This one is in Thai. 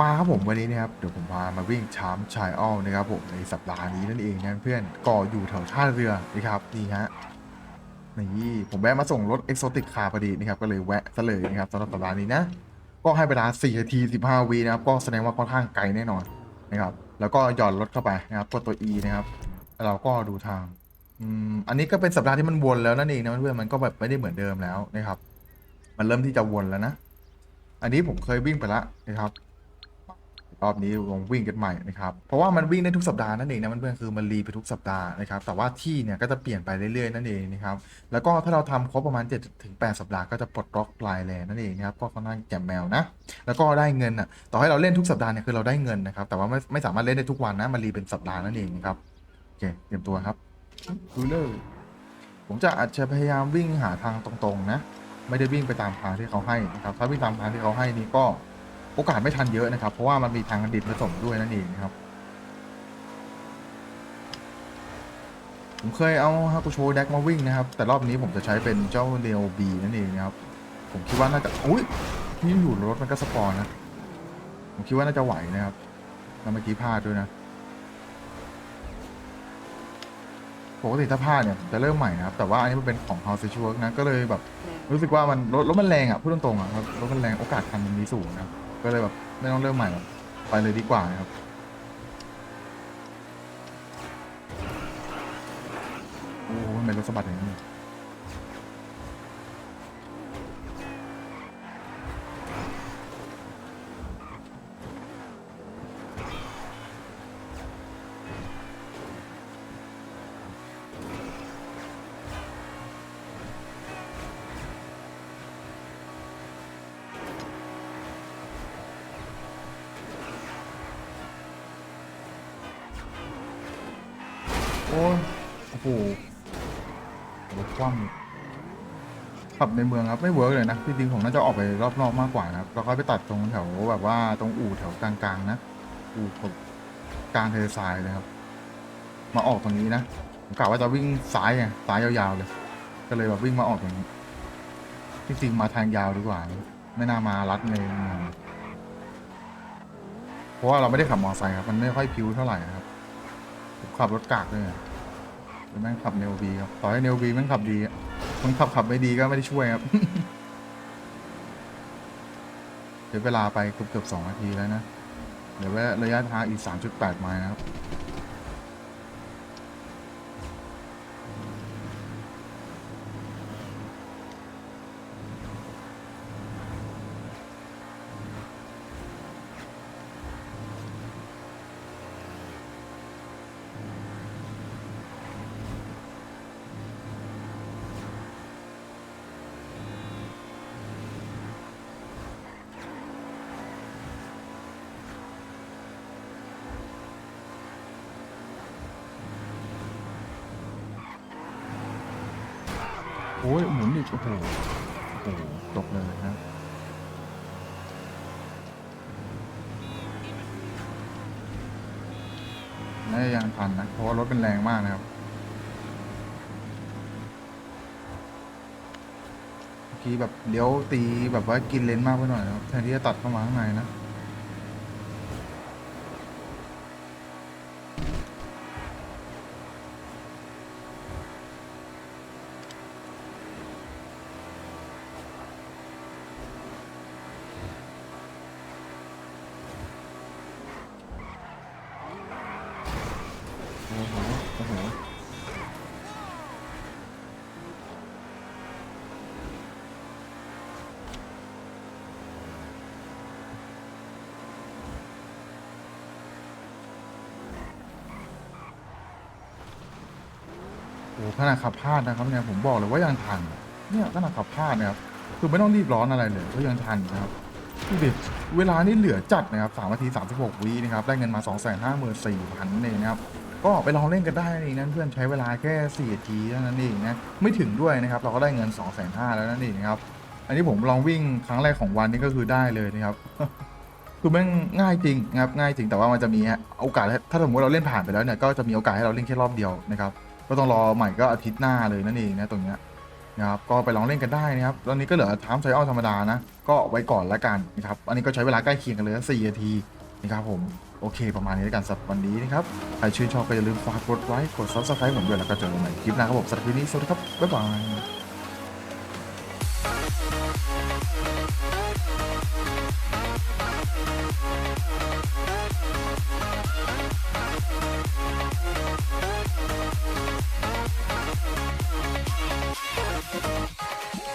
มาครับผมวันนี้นะครับเดี๋ยวผมพามาวิ่งชามชายอ้อลนะครับผมในสัปดาห์นี้นั่นเองนะเพื่อนก่ออยู่แถวท่าเรือนะครับนี่ฮะนี่ผมแวะมาส่งรถเอ็กโซติกคาพอดีนะครับก็เลยแวะซะเลยนะครับสำหรับสัปดาห์นี้นะก็ให้เวลา4นาที15วินะครับก็แสดงว่าค่อนข้างไกลแน่นอนนะครับแล้วก็หย่อนรถเข้าไปนะครับกดตัว E นะครับเราก็ดูทางอืมอันนี้ก็เป็นสัปดาห์ที่มันวนแล้วนั่นเองนะเพื่อนมันก็แบบไม่ได้เหมือนเดิมแล้วนะครับ มันเริ่มที่จะวนแล้วนะ อันนี้ผมเคยวิ่งไปแล้วนะครับ รอบนี้ลองวิ่งกันใหม่นะครับเพราะว่ามันวิ่งได้ทุกสัปดาห์นั่นเองนะเพื่อนๆคือมันรีไปทุกสัปดาห์นะครับแต่ว่าที่เนี่ยก็จะเปลี่ยนไปเรื่อยๆนั่นเองนะครับแล้วก็ถ้าเราทำครบประมาณ7ถึง8สัปดาห์ก็จะปลดล็อกลายแลนนั่นเองนะครับก็ค่อนข้างแจ่มแมวนะแล้วก็ได้เงินอะต่อให้เราเล่นทุกสัปดาห์เนี่ยคือเราได้เงินนะครับแต่ว่าไม่ไม่สามารถเล่นได้ทุกวันนะมันรีเป็นสัปดาห์นั่นเองนะครับโอเคเตรียมตัวครับดูเลยผมจะอาจจะพยายามวิ่งหาทางตรงๆนะ ไม่ได้วิ่งไปตามทางที่เขาให้นะครับถ้าวิ่งตามทางที่เขาให้นี่ก็ โอกาสไม่ทันเยอะนะครับ เพราะว่ามันมีทางดินผสมด้วยนั่นเองนะครับ ผมเคยเอาฮากุโชแดกมาวิ่งนะครับ แต่รอบนี้ผมจะใช้เป็นเจ้าเนโอบีนั่นเองนะครับ ผมคิดว่าน่าจะอุ้ยนี่อยู่รถมันก็สปอร์นะ ผมคิดว่าน่าจะไหวนะครับแล้วเมื่อกี้พลาดด้วยนะปกติถ้าพลาดเนี่ยจะเริ่มใหม่นะครับ แต่ว่าอันนี้มันเป็นของ House s Work นะก็เลยแบบ รู้สึกว่ามันรถรถมันแรงอะพูดตรงๆอะครับรถมันแรงโอกาสทันมันมีสูงนะครับ ก็เลยแบบไม่ต้องเริ่มใหม่หรอกไปเลยดีกว่านะครับ โอ้โหทำไมรถสะบัดอย่างนี้ โอ้ยโอ้โหรถคว่ำขับในเมืองครับไม่เวิร์กเลยนะจริงๆผมน่าจะออกไปรอบนอกมากกว่านะครับแล้วก็ไปตัดตรงแถวแบบว่าตรงอู่แถวกลางๆนะอู่ผมกลางเทเลทรายเลยครับ มาออกตรงนี้นะผมกะว่าจะวิ่งซ้ายไงซ้ายยาวๆเลย ก็เลยแบบวิ่งมาออกตรงนี้จริงๆมาทางยาวดีกว่า ไม่น่ามารัดเมืองเพราะว่าเราไม่ได้ขับมอเตอร์ไซค์ครับมันไม่ค่อยพิ้วเท่าไหร่ครับ ขับรถกากด้วยอะแล้วแม่งขับเนวบีครับ ต่อให้เนวบีแม่งขับดีอะคนขับขับไม่ดีก็ไม่ได้ช่วยครับ เดี๋ยวเวลาไปเกือบเกือบสองนาทีแล้วนะ เดี๋ยวว่าระยะทางอีกสามจุดแปดไมล์นะครับ โอ้ยหมุนอีกโอ้โหโอ้โหตกเลยนะครับน่าจะยังทันนะเพราะว่ารถเป็นแรงมากนะครับเมื่อกี้แบบเลี้ยวตีแบบว่ากินเลนมากไปหน่อยนะครับแทนที่จะตัดเข้ามาข้างในนะ โอ้โหขนาดขับพลาดนะครับเนี่ยผมบอกเลยว่ายังทัน เนี่ยขนาดขับพลาดนะครับคือไม่ต้องรีบร้อนอะไรเลยก็ยังทันนะครับดูดิเวลานี่เหลือจัดนะครับ3นาที36วินะครับได้เงินมา2 5 4 0 0 0นั่พันเองนะครับ ก็ไปลองเล่นกันได้นั่นเองนะเพื่อนใช้เวลาแค่4นาทีเท่านั้นเองนะไม่ถึงด้วยนะครับเราก็ได้เงิน 2 5 0 0 0แล้วนั่นเองครับอันนี้ผมลองวิ่งครั้งแรกของวันนี้ก็คือได้เลยนะครับคือแม่งง่ายจริงนะครับง่ายจริงแต่ว่ามันจะมีโอกาสถ้าสมมติเราเล่นผ่านไปแล้วเนี่ยก็จะมีโอกาสให้เราเล่นแค่รอบเดียวนะครับก็ต้องรอใหม่ก็อาทิตย์หน้าเลยนั่นเองนะตรงเนี้ยนะครับก็ไปลองเล่นกันได้นะครับตอนนี้ก็เหลือทามไซออธรรมดานะก็ไว้ก่อนละกันนะครับอันนี้ก็ใช้เวลาใกล้เคียงกันเลย4นาทีนะครับผม โอเค ประมาณนี้แล้วกันสำหรับวันนี้นะครับ ใครชื่นชอบก็อย่าลืมฝากกดไลค์กด subscribe ผมด้วยแล้วก็เจอกันใหม่คลิปหน้าครับผมสำหรับคลิปนี้สวัสดีครับบ๊ายบาย